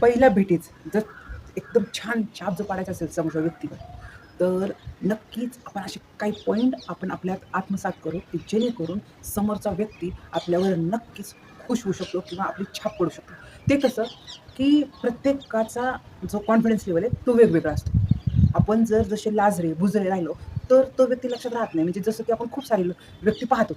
पहिल्या भेटीच जर एकदम छान छाप जो पाडायचा असेल समोरच्या व्यक्तीवर तर नक्कीच आपण असे काही पॉईंट आपण आपल्यात आत्मसात करू की जेणेकरून समोरचा व्यक्ती आपल्यावर नक्कीच खुश होऊ शकतो किंवा आपली छाप पडू शकतो. ते कसं की प्रत्येकाचा जो कॉन्फिडन्स लेवल आहे तो वेगवेगळा असतो. आपण जर जसे लाजरे बुजरे राहिलो तर तो व्यक्ती लक्षात राहत नाही. म्हणजे जसं की आपण खूप सारे व्यक्ती व्यक्ती पाहतो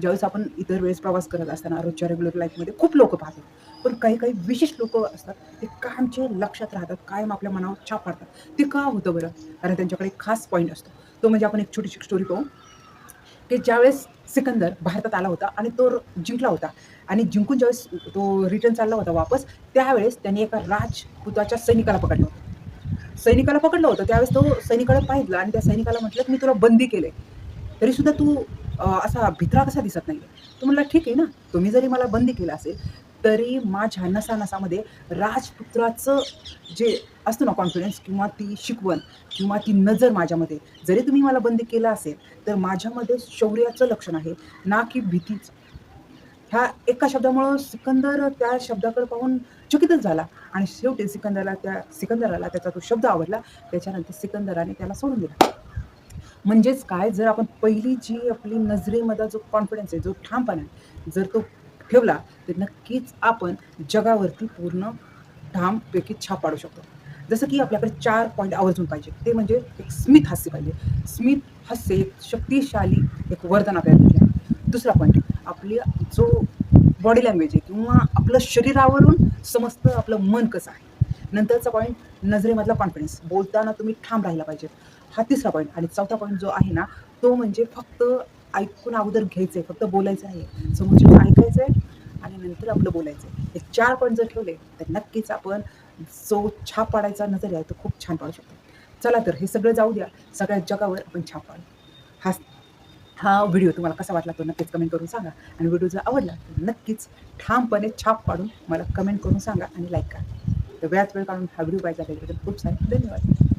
ज्यावेळेस आपण इतर वेळेस प्रवास करत असताना रोजच्या रेग्युलर लाईफमध्ये खूप लोक पाहतो पण काही काही विशेष लोक असतात ते कायमचे लक्षात राहतात कायम आपल्या मनावर छाप पाडतात ते का होतं बरं? कारण त्यांच्याकडे एक खास पॉईंट असतो. तो म्हणजे आपण एक छोटीशी स्टोरी पाहू. की ज्यावेळेस सिकंदर भारतात आला होता आणि तो जिंकला होता आणि जिंकून ज्यावेळेस तो रिटर्न चालला होता वापस त्यावेळेस त्यांनी एका राजपुताच्या सैनिकाला पकडलं होतं. सैनिकाला पकडलं होतं. त्यावेळेस तो सैनिकाला पाहिलं आणि त्या सैनिकाला म्हटलं की मी तुला बंदी केले तरी सुद्धा तू असा भित्रा कसा दिसत नाही तो म्हणला ठीक आहे ना तुम्ही जरी मला बंदी केला असेल तरी माझ्या नसा नसामध्ये राजपुत्राचं जे असतं ना कॉन्फिडन्स किंवा ती शिकवण किंवा ती नजर माझ्यामध्ये जरी तुम्ही मला बंदी केलं असेल तर माझ्यामध्ये शौर्याचं लक्षण आहे ना की भीतीचं. ह्या एका शब्दामुळं सिकंदर त्या शब्दाकडे पाहून चकितच झाला. आणि शेवटी सिकंदरला त्या सिकंदराला त्याचा तो शब्द आवडला. त्याच्यानंतर सिकंदराने त्याला सोडून दिला. म्हणजेच काय? जर आपण पहिली जी आपली नजरेमधला जो कॉन्फिडन्स आहे जो ठामपणा आहे जर तो ठेवला तर नक्कीच आपण जगावरती पूर्ण ठामपैकी छाप पाडू शकतो. जसं की आपल्याकडे चार पॉईंट आवर्जून पाहिजे. ते म्हणजे एक स्मित हास्य पाहिजे. स्मित हास्य एक शक्तिशाली एक वरदान आपल्याला दुसरा पॉईंट आपली जो बॉडी लँग्वेज आहे किंवा आपलं शरीरावरून समजतं आपलं मन कसं आहे नंतरचा पॉईंट नजरेमधला कॉन्फिडन्स बोलताना तुम्ही ठाम राहिला पाहिजे. हा तिसरा पॉईंट आणि चौथा पॉईंट जो आहे ना तो म्हणजे फक्त ऐकून अगोदर घ्यायचं आहे फक्त बोलायचं आहे. समोरच्याचं ऐकायचं आहे आणि नंतर आपलं बोलायचं आहे हे चार पॉईंट जर ठेवले तर नक्कीच आपण जो छाप पाडायचा नजर आहे तो खूप छान पाडू शकतो. चला तर हे सगळं जाऊ द्या. सगळ्या जगावर आपण छाप पाडू. हा हा व्हिडिओ तुम्हाला कसा वाटला तो नक्कीच कमेंट करून सांगा. आणि व्हिडिओ जर आवडला तर नक्कीच ठामपणे छाप पाडून मला कमेंट करून सांगा आणि लाईक करा. तर वेळात वेळ काढून हा व्हिडिओ पाहिजे त्याच्याबद्दल खूप सारे धन्यवाद.